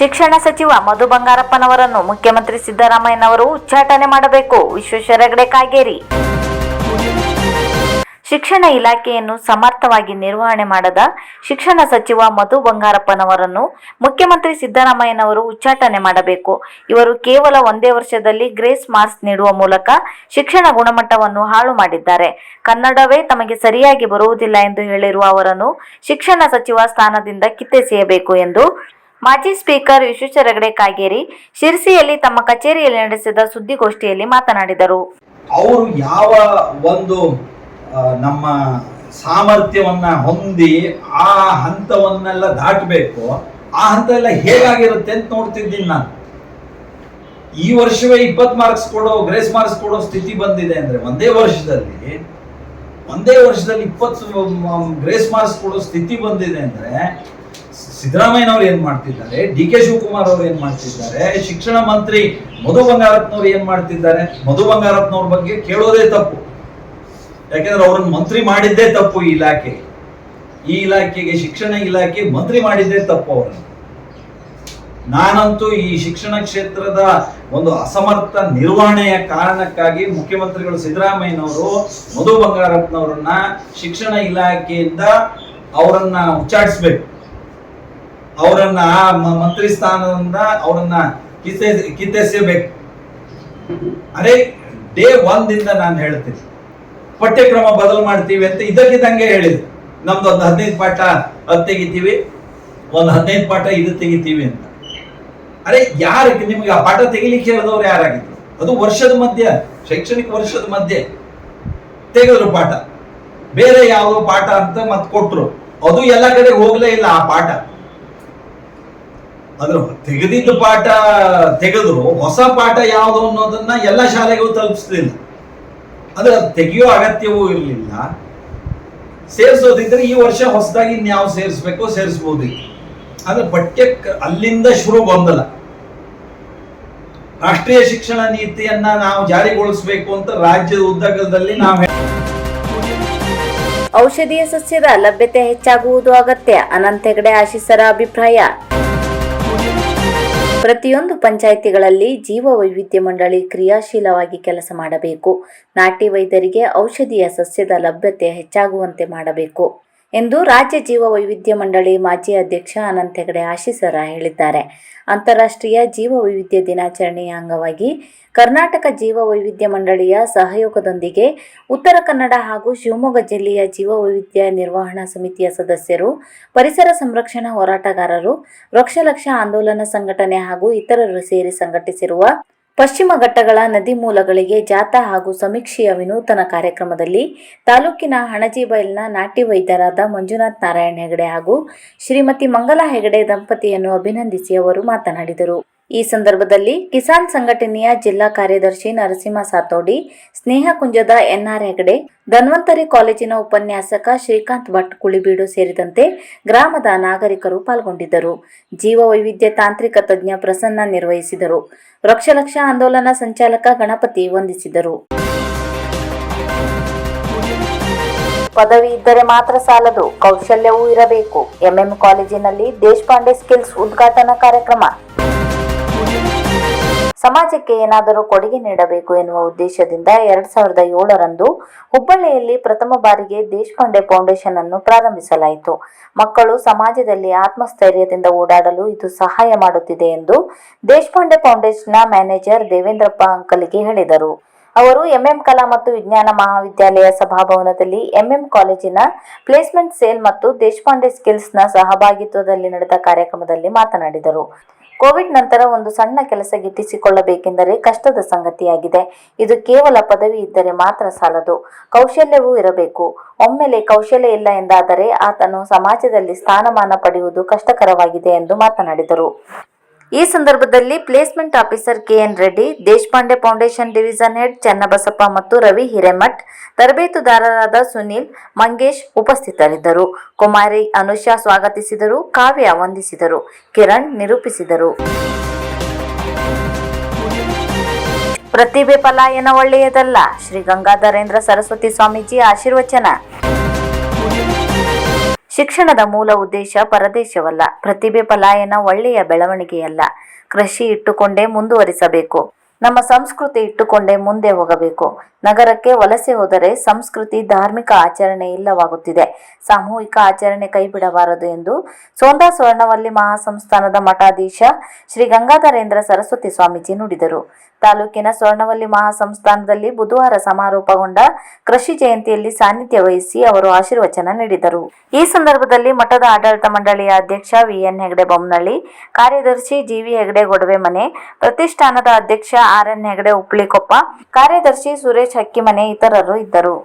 ಶಿಕ್ಷಣ ಸಚಿವ ಮಧು ಬಂಗಾರಪ್ಪನವರನ್ನು ಮುಖ್ಯಮಂತ್ರಿ ಸಿದ್ದರಾಮಯ್ಯನವರು ಉಚ್ಚಾಟನೆ ಮಾಡಬೇಕು. ವಿಶ್ವೇಶ್ವರ ಹೆಗಡೆ ಕಾಗೇರಿ. ಶಿಕ್ಷಣ ಇಲಾಖೆಯನ್ನು ಸಮರ್ಥವಾಗಿ ನಿರ್ವಹಣೆ ಮಾಡದ ಶಿಕ್ಷಣ ಸಚಿವ ಮಧು ಬಂಗಾರಪ್ಪನವರನ್ನು ಮುಖ್ಯಮಂತ್ರಿ ಸಿದ್ದರಾಮಯ್ಯನವರು ಉಚ್ಚಾಟನೆ ಮಾಡಬೇಕು. ಇವರು ಕೇವಲ ಒಂದೇ ವರ್ಷದಲ್ಲಿ ಗ್ರೇಸ್ ಮಾರ್ಕ್ಸ್ ನೀಡುವ ಮೂಲಕ ಶಿಕ್ಷಣ ಗುಣಮಟ್ಟವನ್ನು ಹಾಳು ಮಾಡಿದ್ದಾರೆ. ಕನ್ನಡವೇ ತಮಗೆ ಸರಿಯಾಗಿ ಬರುವುದಿಲ್ಲ ಎಂದು ಹೇಳಿರುವ ಅವರನ್ನು ಶಿಕ್ಷಣ ಸಚಿವ ಸ್ಥಾನದಿಂದ ಕಿತ್ತೆಸೆಯಬೇಕು ಎಂದು ಮಾಜಿ ಸ್ಪೀಕರ್ ವಿಶ್ವೇಶ್ವರ ಹೆಗಡೆ ಕಾಗೇರಿ ಶಿರಸಿಯಲ್ಲಿ ತಮ್ಮ ಕಚೇರಿಯಲ್ಲಿ ನಡೆಸಿದ ಸುದ್ದಿಗೋಷ್ಠಿಯಲ್ಲಿ ಮಾತನಾಡಿದರು. ಅವರು ಯಾವ ಒಂದು ನಮ್ಮ ಸಾಮರ್ಥ್ಯವನ್ನ ಹೊಂದಿ ಆ ಹಂತವನ್ನೆಲ್ಲ ದಾಟಬೇಕು, ಆ ಹಂತ ಎಲ್ಲ ಹೇಗಾಗಿರುತ್ತೆ ಅಂತ ನೋಡ್ತಿದ್ದೀನಿ ನಾನು. ಈ ವರ್ಷವೇ ಇಪ್ಪತ್ ಮಾರ್ಕ್ಸ್ ಕೊಡೋ ಗ್ರೇಸ್ ಮಾರ್ಕ್ಸ್ ಕೊಡೋ ಸ್ಥಿತಿ ಬಂದಿದೆ ಅಂದ್ರೆ ಒಂದೇ ವರ್ಷದಲ್ಲಿ ಒಂದೇ ವರ್ಷದಲ್ಲಿ ಇಪ್ಪತ್ತು ಗ್ರೇಸ್ ಮಾರ್ಕ್ಸ್ ಕೊಡೋ ಸ್ಥಿತಿ ಬಂದಿದೆ ಅಂದ್ರೆ ಸಿದ್ದರಾಮಯ್ಯನವ್ರು ಏನ್ ಮಾಡ್ತಿದ್ದಾರೆ? ಡಿ ಕೆ ಶಿವಕುಮಾರ್ ಅವರು ಏನ್ ಮಾಡ್ತಿದ್ದಾರೆ? ಶಿಕ್ಷಣ ಮಂತ್ರಿ ಮಧು ಬಂಗಾರಪ್ಪನವ್ರು ಏನ್ ಮಾಡ್ತಿದ್ದಾರೆ? ಮಧು ಬಂಗಾರಪ್ಪನವ್ರ ಬಗ್ಗೆ ಕೇಳೋದೇ ತಪ್ಪು. ಯಾಕೆಂದ್ರೆ ಅವ್ರನ್ನ ಮಂತ್ರಿ ಮಾಡಿದ್ದೇ ತಪ್ಪು ಈ ಇಲಾಖೆ. ಈ ಇಲಾಖೆಗೆ ಶಿಕ್ಷಣ ಇಲಾಖೆ ಮಂತ್ರಿ ಮಾಡಿದ್ದೇ ತಪ್ಪು ಅವರನ್ನು. ನಾನಂತೂ ಈ ಶಿಕ್ಷಣ ಕ್ಷೇತ್ರದ ಒಂದು ಅಸಮರ್ಥ ನಿರ್ವಹಣೆಯ ಕಾರಣಕ್ಕಾಗಿ ಮುಖ್ಯಮಂತ್ರಿಗಳು ಸಿದ್ದರಾಮಯ್ಯನವರು ಮಧು ಬಂಗಾರಪ್ಪನವರನ್ನ ಶಿಕ್ಷಣ ಇಲಾಖೆಯಿಂದ ಅವರನ್ನ ಉಚ್ಚಾಟಿಸ್ಬೇಕು. ಅವರನ್ನ ಆ ಮಂತ್ರಿ ಸ್ಥಾನದಿಂದ ಅವರನ್ನ ಕಿತ್ತೆ ಕಿತ್ತೆಸಬೇಕು ಅದೇ ಡೇ ಒಂದಿಂದ ನಾನು ಹೇಳ್ತೀನಿ. ಪಠ್ಯಕ್ರಮ ಬದಲು ಮಾಡ್ತೀವಿ ಅಂತ ಇದಕ್ಕಿದ್ದಂಗೆ ಹೇಳಿದ್ರು. ನಮ್ದು ಒಂದು ಹದಿನೈದು ಪಾಠ ಅದು ತೆಗಿತೀವಿ, ಒಂದು ಹದಿನೈದು ಪಾಠ ಇದು ತೆಗಿತೀವಿ ಅಂತ. ಅರೆ ಯಾರಿಗೆ ನಿಮ್ಗೆ ಆ ಪಾಠ ತೆಗಿಲಿಕ್ಕೆ ಹೇಳಿದವ್ರು ಯಾರಾಗಿದ್ರು? ಅದು ವರ್ಷದ ಮಧ್ಯೆ, ಶೈಕ್ಷಣಿಕ ವರ್ಷದ ಮಧ್ಯೆ ತೆಗೆದ್ರು ಪಾಠ. ಬೇರೆ ಯಾವುದೋ ಪಾಠ ಅಂತ ಮತ್ತೆ ಕೊಟ್ರು. ಅದು ಎಲ್ಲ ಕಡೆ ಹೋಗ್ಲೇ ಇಲ್ಲ ಆ ಪಾಠ. ಅದ್ರ ತೆಗೆದಿದ್ದ ಪಾಠ ತೆಗೆದು ಹೊಸ ಪಾಠ ಯಾವುದು ಅನ್ನೋದನ್ನ ಎಲ್ಲ ಶಾಲೆಗೂ ತಲುಪಿಸ್ಲಿಲ್ಲ. ಅಂದ್ರೆ ಅದು ತೆಗೆಯೋ ಅಗತ್ಯವೂ ಇರಲಿಲ್ಲ. ಸೇರಿಸೋದಿದ್ರೆ ಈ ವರ್ಷ ಹೊಸದಾಗಿ ಇನ್ಯಾವ ಸೇರಿಸ್ಬೇಕೋ ಸೇರಿಸ್ಬೋದು ಅಂದ್ರೆ ಪಠ್ಯ ಅಲ್ಲಿಂದ ಶುರು ಬಂದಲ್ಲ ರಾಷ್ಟ್ರೀಯ ಶಿಕ್ಷಣ ನೀತಿಯನ್ನ ನಾವು ಜಾರಿಗೊಳಿಸಬೇಕು ಅಂತ ರಾಜ್ಯದ ಉದ್ದಗಲದಲ್ಲಿ ನಾವು ಔಷಧೀಯ ಸಸ್ಯದ ಲಭ್ಯತೆ ಹೆಚ್ಚಾಗುವುದು ಅಗತ್ಯ. ಅನಂತ ಹೆಗಡೆ ಆಶಿಸರ ಅಭಿಪ್ರಾಯ. ಪ್ರತಿಯೊಂದು ಪಂಚಾಯಿತಿಗಳಲ್ಲಿ ಜೀವ ವೈವಿಧ್ಯ ಮಂಡಳಿ ಕ್ರಿಯಾಶೀಲವಾಗಿ ಕೆಲಸ ಮಾಡಬೇಕು. ನಾಟಿ ವೈದ್ಯರಿಗೆ ಔಷಧೀಯ ಸಸ್ಯದ ಲಭ್ಯತೆ ಹೆಚ್ಚಾಗುವಂತೆ ಮಾಡಬೇಕು. ಎಂದು ರಾಜ್ಯ ಜೀವ ವೈವಿಧ್ಯ ಮಂಡಳಿ ಮಾಜಿ ಅಧ್ಯಕ್ಷ ಅನಂತ ಹೆಗಡೆ ಆಶೀಸರ ಹೇಳಿದ್ದಾರೆ. ಅಂತಾರಾಷ್ಟ್ರೀಯ ಜೀವ ವೈವಿಧ್ಯ ದಿನಾಚರಣೆಯ ಅಂಗವಾಗಿ ಕರ್ನಾಟಕ ಜೀವ ವೈವಿಧ್ಯ ಮಂಡಳಿಯ ಸಹಯೋಗದೊಂದಿಗೆ ಉತ್ತರ ಕನ್ನಡ ಹಾಗೂ ಶಿವಮೊಗ್ಗ ಜಿಲ್ಲೆಯ ಜೀವ ವೈವಿಧ್ಯ ನಿರ್ವಹಣಾ ಸಮಿತಿಯ ಸದಸ್ಯರು, ಪರಿಸರ ಸಂರಕ್ಷಣಾ ಹೋರಾಟಗಾರರು, ವೃಕ್ಷಲಕ್ಷ ಆಂದೋಲನ ಸಂಘಟನೆ ಹಾಗೂ ಇತರರು ಸೇರಿ ಸಂಘಟಿಸಿರುವ ಪಶ್ಚಿಮ ಘಟ್ಟಗಳ ನದಿ ಮೂಲಗಳಿಗೆ ಜಾಥಾ ಹಾಗೂ ಸಮೀಕ್ಷೆಯ ವಿನೂತನ ಕಾರ್ಯಕ್ರಮದಲ್ಲಿ ತಾಲೂಕಿನ ಹಣಜಿಬೈಲ್ನ ನಾಟಿ ವೈದ್ಯರಾದ ಮಂಜುನಾಥ್ ನಾರಾಯಣ ಹೆಗಡೆ ಹಾಗೂ ಶ್ರೀಮತಿ ಮಂಗಲಾ ಹೆಗಡೆ ದಂಪತಿಯನ್ನು ಅಭಿನಂದಿಸಿ ಅವರು ಮಾತನಾಡಿದರು. ಈ ಸಂದರ್ಭದಲ್ಲಿ ಕಿಸಾನ್ ಸಂಘಟನೆಯ ಜಿಲ್ಲಾ ಕಾರ್ಯದರ್ಶಿ ನರಸಿಂಹ ಸಾತೋಡಿ, ಸ್ನೇಹ ಕುಂಜದ ಎನ್ಆರ್ ಹೆಗಡೆ, ಧನ್ವಂತರಿ ಕಾಲೇಜಿನ ಉಪನ್ಯಾಸಕ ಶ್ರೀಕಾಂತ್ ಭಟ್ ಕುಳಿಬೀಡು ಸೇರಿದಂತೆ ಗ್ರಾಮದ ನಾಗರಿಕರು ಪಾಲ್ಗೊಂಡಿದ್ದರು. ಜೀವ ವೈವಿಧ್ಯ ತಾಂತ್ರಿಕ ತಜ್ಞ ಪ್ರಸನ್ನ ನಿರ್ವಹಿಸಿದರು. ವೃಕ್ಷಲಕ್ಷ ಆಂದೋಲನ ಸಂಚಾಲಕ ಗಣಪತಿ ವಂದಿಸಿದರು. ಪದವಿ ಇದ್ದರೆ ಮಾತ್ರ ಸಾಲದು, ಕೌಶಲ್ಯವೂ ಇರಬೇಕು. ಎಂಎಂ ಕಾಲೇಜಿನಲ್ಲಿ ದೇಶಪಾಂಡೆ ಸ್ಕಿಲ್ಸ್ ಉದ್ಘಾಟನಾ ಕಾರ್ಯಕ್ರಮ. ಸಮಾಜಕ್ಕೆ ಏನಾದರೂ ಕೊಡುಗೆ ನೀಡಬೇಕು ಎನ್ನುವ ಉದ್ದೇಶದಿಂದ ಎರಡ್ ಸಾವಿರದ ಏಳರಂದು ಹುಬ್ಬಳ್ಳಿಯಲ್ಲಿ ಪ್ರಥಮ ಬಾರಿಗೆ ದೇಶಪಾಂಡೆ ಫೌಂಡೇಶನ್ ಅನ್ನು ಪ್ರಾರಂಭಿಸಲಾಯಿತು. ಮಕ್ಕಳು ಸಮಾಜದಲ್ಲಿ ಆತ್ಮಸ್ಥೈರ್ಯದಿಂದ ಓಡಾಡಲು ಇದು ಸಹಾಯ ಮಾಡುತ್ತಿದೆ ಎಂದು ದೇಶಪಾಂಡೆ ಫೌಂಡೇಶನ್ನ ಮ್ಯಾನೇಜರ್ ದೇವೇಂದ್ರಪ್ಪ ಅಂಕಲಿಗೆ ಹೇಳಿದರು. ಅವರು ಎಂಎಂ ಕಲಾ ಮತ್ತು ವಿಜ್ಞಾನ ಮಹಾವಿದ್ಯಾಲಯ ಸಭಾಭವನದಲ್ಲಿ ಎಂಎಂ ಕಾಲೇಜಿನ ಪ್ಲೇಸ್ಮೆಂಟ್ ಸೇಲ್ ಮತ್ತು ದೇಶಪಾಂಡೆ ಸ್ಕಿಲ್ಸ್ನ ಸಹಭಾಗಿತ್ವದಲ್ಲಿ ನಡೆದ ಕಾರ್ಯಕ್ರಮದಲ್ಲಿ ಮಾತನಾಡಿದರು. ಕೋವಿಡ್ ನಂತರ ಒಂದು ಸಣ್ಣ ಕೆಲಸ ಗಿಟ್ಟಿಸಿಕೊಳ್ಳಬೇಕೆಂದರೆ ಕಷ್ಟದ ಸಂಗತಿಯಾಗಿದೆ. ಇದು ಕೇವಲ ಪದವಿ ಇದ್ದರೆ ಮಾತ್ರ ಸಾಲದು. ಕೌಶಲ್ಯವೂ ಇರಬೇಕು. ಒಮ್ಮೆಲೆ ಕೌಶಲ್ಯ ಇಲ್ಲ ಎಂದಾದರೆ ಆತನು ಸಮಾಜದಲ್ಲಿ ಸ್ಥಾನಮಾನ ಪಡೆಯುವುದು ಕಷ್ಟಕರವಾಗಿದೆ ಎಂದು ಮಾತನಾಡಿದರು. ಈ ಸಂದರ್ಭದಲ್ಲಿ placement officer K N Reddy, Deshpande foundation division head Channabasappa ಮತ್ತು ರವಿ ಹಿರೇಮಠ್, ತರಬೇತುದಾರರಾದ ಸುನೀಲ್ ಮಂಗೇಶ್ ಉಪಸ್ಥಿತರಿದ್ದರು. ಕುಮಾರಿ ಅನುಷಾ ಸ್ವಾಗತಿಸಿದರು, ಕಾವ್ಯ ವಂದಿಸಿದರು, ಕಿರಣ್ ನಿರೂಪಿಸಿದರು. ಪ್ರತಿಭೆ ಪಲಾಯನ ಒಳ್ಳೆಯದಲ್ಲ, ಶ್ರೀ ಗಂಗಾಧರೇಂದ್ರ ಸರಸ್ವತಿ ಸ್ವಾಮೀಜಿ ಆಶೀರ್ವಚನ. ಶಿಕ್ಷಣದ ಮೂಲ ಉದ್ದೇಶ ಪರದೇಶವಲ್ಲ. ಪ್ರತಿಭೆ ಪಲಾಯನ ಒಳ್ಳೆಯ ಬೆಳವಣಿಗೆಯಲ್ಲ. ಕೃಷಿ ಇಟ್ಟುಕೊಂಡೇ ಮುಂದುವರಿಸಬೇಕು. ನಮ್ಮ ಸಂಸ್ಕೃತಿ ಇಟ್ಟುಕೊಂಡೇ ಮುಂದೆ ಹೋಗಬೇಕು. ನಗರಕ್ಕೆ ವಲಸೆ ಹೋದರೆ ಸಂಸ್ಕೃತಿ ಧಾರ್ಮಿಕ ಆಚರಣೆ ಇಲ್ಲವಾಗುತ್ತಿದೆ. ಸಾಮೂಹಿಕ ಆಚರಣೆ ಕೈಬಿಡಬಾರದು ಎಂದು ಸೋಂದಾ ಸ್ವರ್ಣವಲ್ಲಿ ಮಹಾಸಂಸ್ಥಾನದ ಮಠಾಧೀಶ ಶ್ರೀ ಗಂಗಾಧರೇಂದ್ರ ಸರಸ್ವತಿ ಸ್ವಾಮೀಜಿ ನುಡಿದರು. ತಾಲೂಕಿನ ಸ್ವರ್ಣವಲ್ಲಿ ಮಹಾಸಂಸ್ಥಾನದಲ್ಲಿ ಬುಧವಾರ ಸಮಾರೋಪಗೊಂಡ ಕೃಷಿ ಜಯಂತಿಯಲ್ಲಿ ಸಾನ್ನಿಧ್ಯ ವಹಿಸಿ ಅವರು ಆಶೀರ್ವಚನ ನೀಡಿದರು. ಈ ಸಂದರ್ಭದಲ್ಲಿ ಮಠದ ಆಡಳಿತ ಮಂಡಳಿಯ ಅಧ್ಯಕ್ಷ ವಿಎನ್ ಹೆಗಡೆ ಬೊಮ್ಮನಳ್ಳಿ ಕಾರ್ಯದರ್ಶಿ ಜಿವಿ ಹೆಗಡೆ ಗೊಡವೆ ಮನೆ, ಪ್ರತಿಷ್ಠಾನದ ಅಧ್ಯಕ್ಷ ಆರ್ ಎನ್ ಹೆಗಡೆ ಉಪ್ಳಿಕೊಪ್ಪ ಕಾರ್ಯದರ್ಶಿ ಸುರೇಶ್ ಹಕ್ಕಿಮನೆ ಇತರರು ಇದ್ದರು.